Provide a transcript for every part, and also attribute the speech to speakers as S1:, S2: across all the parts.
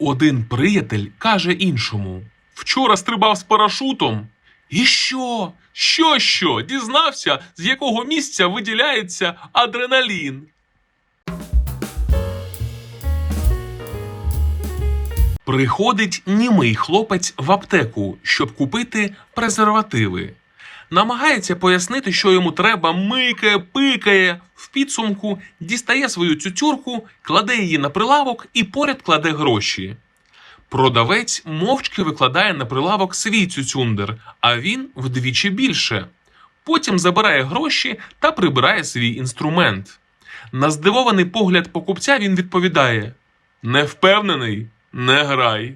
S1: Один приятель каже іншому: Вчора стрибав з парашутом. І що? Що, що? Дізнався, з якого місця виділяється адреналін. Приходить німий хлопець в аптеку, щоб купити презервативи. Намагається пояснити, що йому треба, микає, пикає. В підсумку дістає свою цюцюрку, кладе її на прилавок і поряд кладе гроші. Продавець мовчки викладає на прилавок свій цюцюндер, а він вдвічі більше. Потім забирає гроші та прибирає свій інструмент. На здивований погляд покупця він відповідає: Не впевнений, не грай.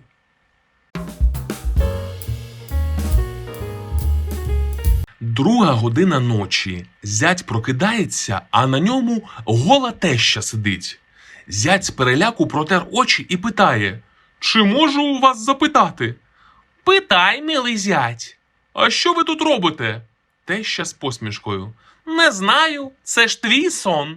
S1: Друга година ночі. Зять прокидається, а на ньому гола теща сидить. Зять з переляку протер очі і питає: Чи можу у вас запитати? Питай, милий зять. А що ви тут робите? Теща з посмішкою. Не знаю, це ж твій сон.